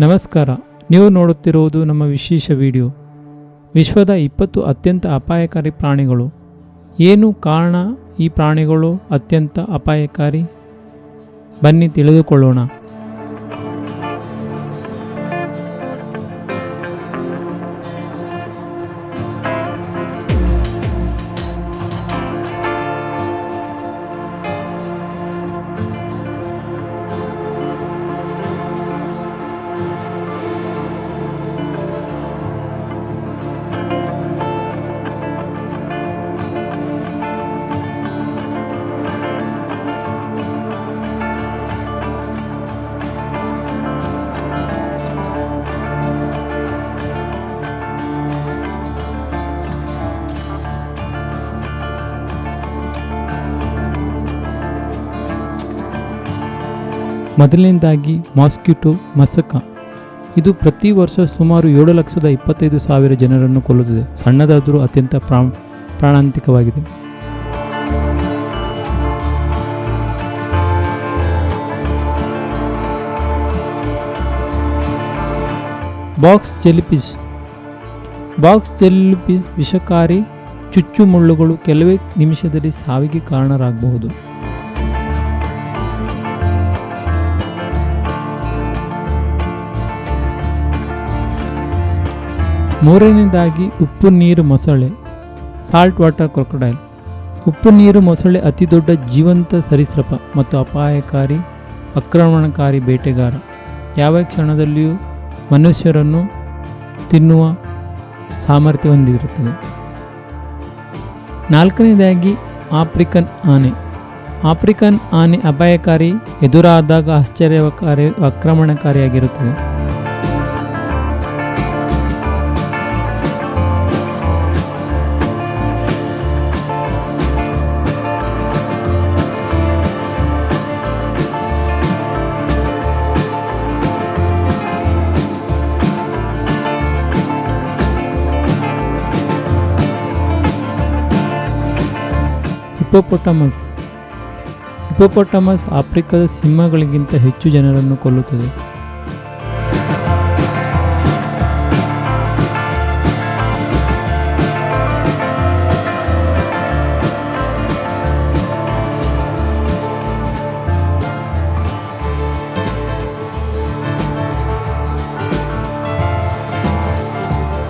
ನಮಸ್ಕಾರ. ನೀವು ನೋಡುತ್ತಿರುವುದು ನಮ್ಮ ವಿಶೇಷ ವಿಡಿಯೋ. ವಿಶ್ವದ ಇಪ್ಪತ್ತು ಅತ್ಯಂತ ಅಪಾಯಕಾರಿ ಪ್ರಾಣಿಗಳು. ಏನು ಕಾರಣ ಈ ಪ್ರಾಣಿಗಳು ಅತ್ಯಂತ ಅಪಾಯಕಾರಿ? ಬನ್ನಿ ತಿಳಿದುಕೊಳ್ಳೋಣ. ಮೊದಲನೇದಾಗಿ ಮಾಸ್ಕಿಟೋ ಮಸಕ. ಇದು ಪ್ರತಿ ವರ್ಷ ಸುಮಾರು ಏಳು ಲಕ್ಷದ ಇಪ್ಪತ್ತೈದು ಸಾವಿರ ಜನರನ್ನು ಕೊಲ್ಲುತ್ತದೆ. ಸಣ್ಣದಾದರೂ ಅತ್ಯಂತ ಪ್ರಾ ಪ್ರಾಣಾಂತಿಕವಾಗಿದೆ. ಬಾಕ್ಸ್ ಜೆಲಿಪಿಸ್ ಬಾಕ್ಸ್ ಜೆಲಿಪಿಸ್ ವಿಷಕಾರಿ ಚುಚ್ಚು ಮುಳ್ಳುಗಳು ಕೆಲವೇ ನಿಮಿಷದಲ್ಲಿ ಸಾವಿಗೆ ಕಾರಣರಾಗಬಹುದು. ಮೂರನೇದಾಗಿ ಉಪ್ಪು, ನೀರು, ಮೊಸಳೆ ಸಾಲ್ಟ್ ವಾಟರ್ ಕ್ರೊಕೊಡೈಲ್ ಉಪ್ಪು, ನೀರು, ಮೊಸಳೆ ಅತಿ ದೊಡ್ಡ ಜೀವಂತ ಸರೀಸೃಪ ಮತ್ತು ಅಪಾಯಕಾರಿ, ಆಕ್ರಮಣಕಾರಿ ಬೇಟೆಗಾರ. ಯಾವ ಕ್ಷಣದಲ್ಲಿಯೂ ಮನುಷ್ಯರನ್ನು ತಿನ್ನುವ ಸಾಮರ್ಥ್ಯ ಹೊಂದಿರುತ್ತದೆ. ನಾಲ್ಕನೇದಾಗಿ ಆಫ್ರಿಕನ್ ಆನೆ. ಆಫ್ರಿಕನ್ ಆನೆ ಅಪಾಯಕಾರಿ, ಎದುರಾದಾಗ ಆಶ್ಚರ್ಯಕಾರಿ, ಆಕ್ರಮಣಕಾರಿಯಾಗಿರುತ್ತದೆ. ಹಿಪ್ಪೋಪೊಟಮಸ್. ಹಿಪ್ಪೋಪೊಟಮಸ್ ಆಫ್ರಿಕಾದ ಸಿಂಹಗಳಿಗಿಂತ ಹೆಚ್ಚು ಜನರನ್ನು ಕೊಲ್ಲುತ್ತದೆ.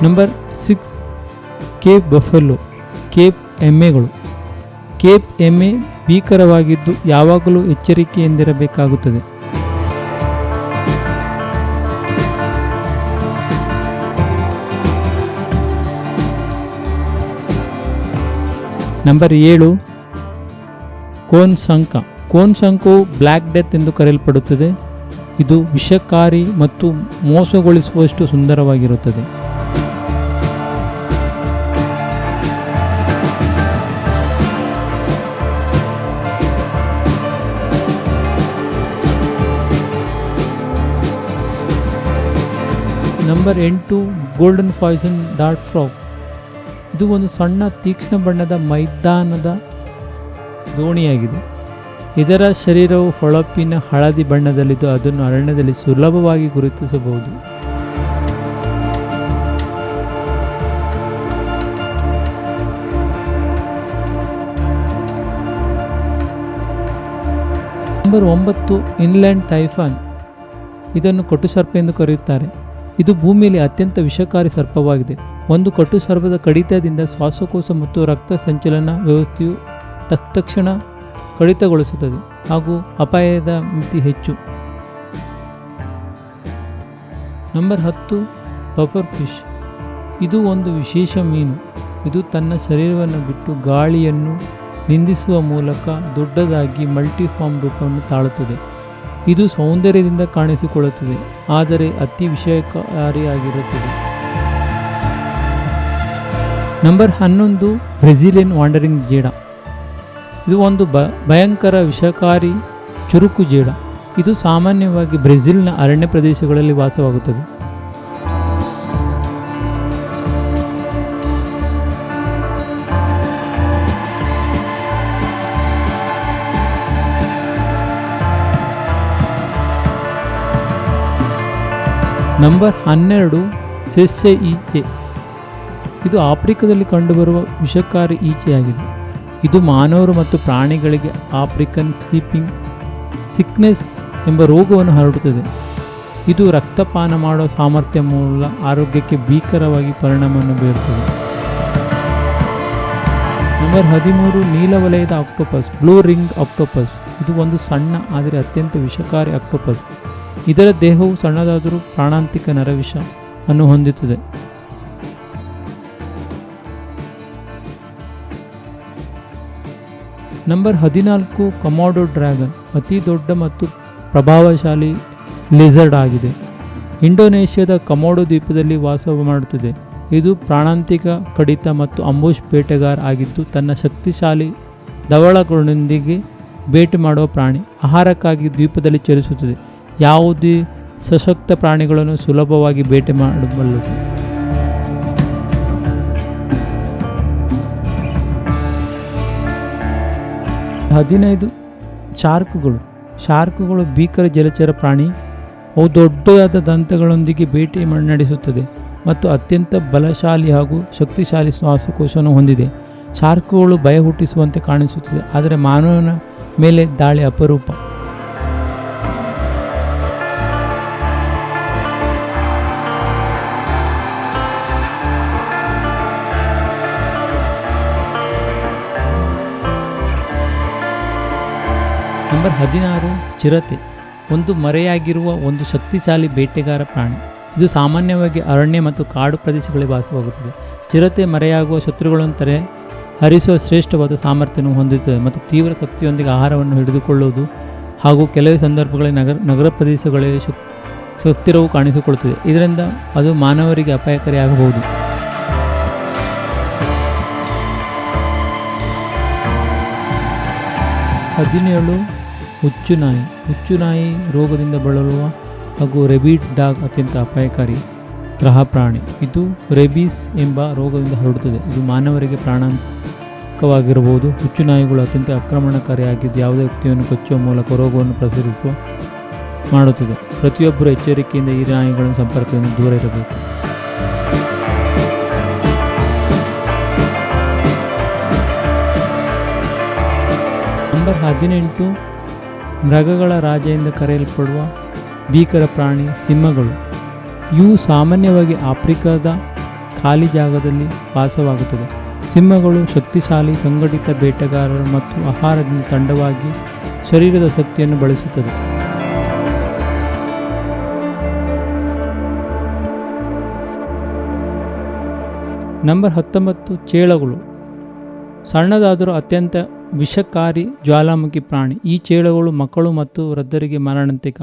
Number six cape buffalo cape ಎಮ್ಮೆಗಳು ಕೇಪ್ ಎಮ್ಮೆ ಭೀಕರವಾಗಿದ್ದು ಯಾವಾಗಲೂ ಎಚ್ಚರಿಕೆಯಿಂದಿರಬೇಕಾಗುತ್ತದೆ. ನಂಬರ್ ಏಳು, ಕೋನ್ ಸಂಕ. ಕೋನ್ ಸಂಕವು ಬ್ಲ್ಯಾಕ್ ಡೆತ್ ಎಂದು ಕರೆಯಲ್ಪಡುತ್ತದೆ. ಇದು ವಿಷಕಾರಿ ಮತ್ತು ಮೋಸಗೊಳಿಸುವಷ್ಟು ಸುಂದರವಾಗಿರುತ್ತದೆ. ನಂಬರ್ ಎಂಟು ಗೋಲ್ಡನ್ ಪಾಯ್ಸನ್ ಡಾರ್ಟ್ ಫ್ರಾಕ್ ಇದು ಒಂದು ಸಣ್ಣ ತೀಕ್ಷ್ಣ ಬಣ್ಣದ ಮೈದಾನದ ದೋಣಿಯಾಗಿದೆ. ಇದರ ಶರೀರವು ಹೊಳಪಿನ ಹಳದಿ ಬಣ್ಣದಲ್ಲಿದ್ದು ಅದನ್ನು ಅರಣ್ಯದಲ್ಲಿ ಸುಲಭವಾಗಿ ಗುರುತಿಸಬಹುದು. ನಂಬರ್ ಒಂಬತ್ತು ಇನ್ಲ್ಯಾಂಡ್ ಟೈಫಾನ್ ಇದನ್ನು ಕೊಟ್ಟು ಸರ್ಪ ಎಂದು ಕರೆಯುತ್ತಾರೆ. ಇದು ಭೂಮಿಯಲ್ಲಿ ಅತ್ಯಂತ ವಿಷಕಾರಿ ಸರ್ಪವಾಗಿದೆ. ಒಂದು ಕಟು ಸರ್ಪದ ಕಡಿತದಿಂದ ಶ್ವಾಸಕೋಶ ಮತ್ತು ರಕ್ತ ಸಂಚಲನ ವ್ಯವಸ್ಥೆಯು ತತ್ಕ್ಷಣ ಕಡಿತಗೊಳಿಸುತ್ತದೆ ಹಾಗೂ ಅಪಾಯದ ಮಿತಿ ಹೆಚ್ಚು. ನಂಬರ್ ಹತ್ತು, ಪಫರ್ ಫಿಶ್. ಇದು ಒಂದು ವಿಶೇಷ ಮೀನು. ಇದು ತನ್ನ ಶರೀರವನ್ನು ಬಿಟ್ಟು ಗಾಳಿಯನ್ನು ನಿಂದಿಸುವ ಮೂಲಕ ದೊಡ್ಡದಾಗಿ ಮಲ್ಟಿಫಾರ್ಮ್ ರೂಪವನ್ನು ತಾಳುತ್ತದೆ. ಇದು ಸೌಂದರ್ಯದಿಂದ ಕಾಣಿಸಿಕೊಳ್ಳುತ್ತದೆ, ಆದರೆ ಅತಿ ವಿಷಯಕಾರಿಯಾಗಿರುತ್ತದೆ ನಂಬರ್ ಹನ್ನೊಂದು, ಬ್ರೆಜಿಲಿಯನ್ ವಾಂಡರಿಂಗ್ ಜೇಡ. ಇದು ಒಂದು ಬ ಭಯಂಕರ ವಿಷಕಾರಿ ಚುರುಕು ಜೇಡ. ಇದು ಸಾಮಾನ್ಯವಾಗಿ ಬ್ರೆಜಿಲ್ನ ಅರಣ್ಯ ಪ್ರದೇಶಗಳಲ್ಲಿ ವಾಸವಾಗುತ್ತದೆ. ನಂಬರ್ ಹನ್ನೆರಡು ಸೆಸ್ಸೆ ಈಚೆ. ಇದು ಆಫ್ರಿಕಾದಲ್ಲಿ ಕಂಡುಬರುವ ವಿಷಕಾರಿ ಈಚೆಯಾಗಿದೆ. ಇದು ಮಾನವರು ಮತ್ತು ಪ್ರಾಣಿಗಳಿಗೆ ಆಫ್ರಿಕನ್ ಸ್ಲೀಪಿಂಗ್ ಸಿಕ್ನೆಸ್ ಎಂಬ ರೋಗವನ್ನು ಹರಡುತ್ತದೆ. ಇದು ರಕ್ತಪಾನ ಮಾಡುವ ಸಾಮರ್ಥ್ಯ ಮೂಲ ಆರೋಗ್ಯಕ್ಕೆ ಭೀಕರವಾಗಿ ಪರಿಣಾಮವನ್ನು ಬೀರುತ್ತದೆ. ನಂಬರ್ ಹದಿಮೂರು ನೀಲವಲಯದ ಆಕ್ಟೋಪಸ್, ಬ್ಲೂ ರಿಂಗ್ ಆಕ್ಟೋಪಸ್. ಇದು ಒಂದು ಸಣ್ಣ, ಆದರೆ ಅತ್ಯಂತ ವಿಷಕಾರಿ ಆಕ್ಟೋಪಸ್. ಇದರ ದೇಹವು ಸಣ್ಣದಾದರೂ ಪ್ರಾಣಾಂತಿಕ ನರವಿಷ ಅನ್ನು ಹೊಂದುತ್ತದೆ ನಂಬರ್ ಹದಿನಾಲ್ಕು ಕಮಾಡೋ ಡ್ರ್ಯಾಗನ್, ಅತಿ ದೊಡ್ಡ ಮತ್ತು ಪ್ರಭಾವಶಾಲಿ ಲಿಸರ್ಡ್ ಆಗಿದೆ. ಇಂಡೋನೇಷ್ಯಾದ ಕಮಾಡೋ ದ್ವೀಪದಲ್ಲಿ ವಾಸ ಮಾಡುತ್ತದೆ. ಇದು ಪ್ರಾಣಾಂತಿಕ, ಕಡಿತ ಮತ್ತು ಅಂಬುಷ್ ಬೇಟೆಗಾರ ಆಗಿದ್ದು, ತನ್ನ ಶಕ್ತಿಶಾಲಿ ದವಳಗಳೊಂದಿಗೆ ಬೇಟೆ ಮಾಡುವ ಪ್ರಾಣಿ. ಆಹಾರಕ್ಕಾಗಿ ದ್ವೀಪದಲ್ಲಿ ಚಲಿಸುತ್ತದೆ. ಯಾವುದೇ ಸಶಕ್ತ ಪ್ರಾಣಿಗಳನ್ನು ಸುಲಭವಾಗಿ ಬೇಟೆ ಮಾಡಬಲ್ಲದು. ಹದಿನೈದು ಶಾರ್ಕ್ಗಳು. ಶಾರ್ಕ್ಗಳು ಭೀಕರ ಜಲಚರ ಪ್ರಾಣಿ. ಅವು ದೊಡ್ಡದಾದ ದಂತಗಳೊಂದಿಗೆ ಮಾಡ್- ನಡೆಸುತ್ತದೆ ಮತ್ತು ಅತ್ಯಂತ ಬಲಶಾಲಿ ಹಾಗೂ ಶಕ್ತಿಶಾಲಿ ಶ್ವಾಸಕೋಶವನ್ನು ಹೊಂದಿದೆ. ಶಾರ್ಕ್ಗಳು ಭಯ ಹುಟ್ಟಿಸುವಂತೆ ಕಾಣಿಸುತ್ತದೆ, ಆದರೆ ಮಾನವನ ಮೇಲೆ ದಾಳಿ ಅಪರೂಪ. ನಂಬರ್ ಹದಿನಾರು ಚಿರತೆ, ಒಂದು ಮರೆಯಾಗಿರುವ ಒಂದು ಶಕ್ತಿಶಾಲಿ ಬೇಟೆಗಾರ ಪ್ರಾಣಿ. ಇದು ಸಾಮಾನ್ಯವಾಗಿ ಅರಣ್ಯ ಮತ್ತು ಕಾಡು ಪ್ರದೇಶಗಳಲ್ಲಿ ವಾಸವಾಗುತ್ತದೆ. ಚಿರತೆ ಮರೆಯಾಗುವ ಶತ್ರುಗಳನ್ನು ತರೆ ಹರಿಸುವ ಶ್ರೇಷ್ಠವಾದ ಸಾಮರ್ಥ್ಯವನ್ನು ಹೊಂದಿರುತ್ತದೆ ಮತ್ತು ತೀವ್ರ ಶಕ್ತಿಯೊಂದಿಗೆ ಆಹಾರವನ್ನು ಹಿಡಿದುಕೊಳ್ಳುವುದು ಹಾಗೂ ಕೆಲವೇ ಸಂದರ್ಭಗಳಲ್ಲಿ ನಗರ ನಗರ ಪ್ರದೇಶಗಳಲ್ಲಿ ಸುಸ್ಥಿರವು ಕಾಣಿಸಿಕೊಳ್ಳುತ್ತದೆ. ಇದರಿಂದ ಅದು ಮಾನವರಿಗೆ ಅಪಾಯಕಾರಿಯಾಗಬಹುದು. ಹದಿನೇಳು ಹುಚ್ಚುನಾಯಿ. ಹುಚ್ಚುನಾಯಿ ರೋಗದಿಂದ ಬಳಲುವ ಹಾಗೂ ರೆಬಿಟ್ ಡಾಗ್ ಅತ್ಯಂತ ಅಪಾಯಕಾರಿ ಗ್ರಹ ಪ್ರಾಣಿ. ಇದು ರೆಬೀಸ್ ಎಂಬ ರೋಗದಿಂದ ಹರಡುತ್ತದೆ. ಇದು ಮಾನವರಿಗೆ ಪ್ರಾಣಾಂತಕವಾಗಿರಬಹುದು. ಹುಚ್ಚುನಾಯಿಗಳು ಅತ್ಯಂತ ಆಕ್ರಮಣಕಾರಿಯಾಗಿದ್ದು ಯಾವುದೇ ವ್ಯಕ್ತಿಯನ್ನು ಕೊಚ್ಚುವ ಮೂಲಕ ರೋಗವನ್ನು ಪ್ರಸರಿಸುವ ಮಾಡುತ್ತದೆ. ಪ್ರತಿಯೊಬ್ಬರು ಎಚ್ಚರಿಕೆಯಿಂದ ಈ ನಾಯಿಗಳ ಸಂಪರ್ಕದಿಂದ ದೂರ ಇರಬೇಕು. ನಂಬರ್ ಹದಿನೆಂಟು ಮೃಗಗಳ ರಾಜ ಎಂದು ಕರೆಯಲ್ಪಡುವ ಭೀಕರ ಪ್ರಾಣಿ ಸಿಂಹಗಳು. ಇವು ಸಾಮಾನ್ಯವಾಗಿ ಆಫ್ರಿಕಾದ ಖಾಲಿ ಜಾಗದಲ್ಲಿ ವಾಸವಾಗುತ್ತದೆ ಸಿಂಹಗಳು ಶಕ್ತಿಶಾಲಿ, ಸಂಘಟಿತ ಬೇಟೆಗಾರರು ಮತ್ತು ಆಹಾರದಿಂದ ತಂಡವಾಗಿ ಶರೀರದ ಶಕ್ತಿಯನ್ನು ಬಳಸುತ್ತದೆ ನಂಬರ್ ಹತ್ತೊಂಬತ್ತು, ಚೇಳಗಳು. ಸಣ್ಣದಾದರೂ ಅತ್ಯಂತ ವಿಷಕಾರಿ ಜ್ವಾಲಾಮುಖಿ ಪ್ರಾಣಿ. ಈ ಚೇಳುಗಳು ಮಕ್ಕಳು ಮತ್ತು ವೃದ್ಧರಿಗೆ ಮಾರಣಾಂತಿಕ.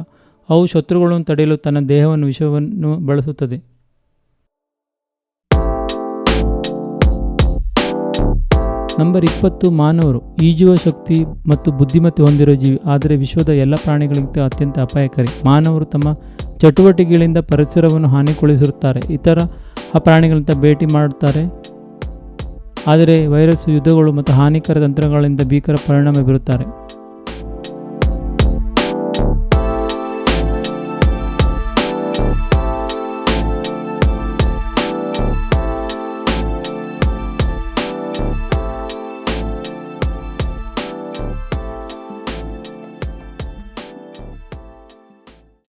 ಅವು ಶತ್ರುಗಳನ್ನು ತಡೆಯಲು ತನ್ನ ದೇಹವನ್ನು ವಿಷವನ್ನು ಬಳಸುತ್ತದೆ. ನಂಬರ್ ಇಪ್ಪತ್ತು, ಮಾನವರು. ಈಜುವ ಶಕ್ತಿ ಮತ್ತು ಬುದ್ಧಿಮತ್ತೆ ಹೊಂದಿರುವ ಜೀವಿ. ಆದರೆ ವಿಶ್ವದ ಎಲ್ಲ ಪ್ರಾಣಿಗಳಿಗಿಂತ ಅತ್ಯಂತ ಅಪಾಯಕಾರಿ. ಮಾನವರು ತಮ್ಮ ಚಟುವಟಿಕೆಗಳಿಂದ ಪರಿಸರವನ್ನು ಹಾನಿಗೊಳಿಸಿರುತ್ತಾರೆ ಇತರ ಆ ಪ್ರಾಣಿಗಳಿಂದ ಭೇಟಿ ಮಾಡುತ್ತಾರೆ. ಆದರೆ ವೈರಸ್ ಯುದ್ಧಗಳು ಮತ್ತು ಹಾನಿಕರ ತಂತ್ರಗಳಿಂದ ಭೀಕರ ಪರಿಣಾಮ ಬೀರುತ್ತಾರೆ.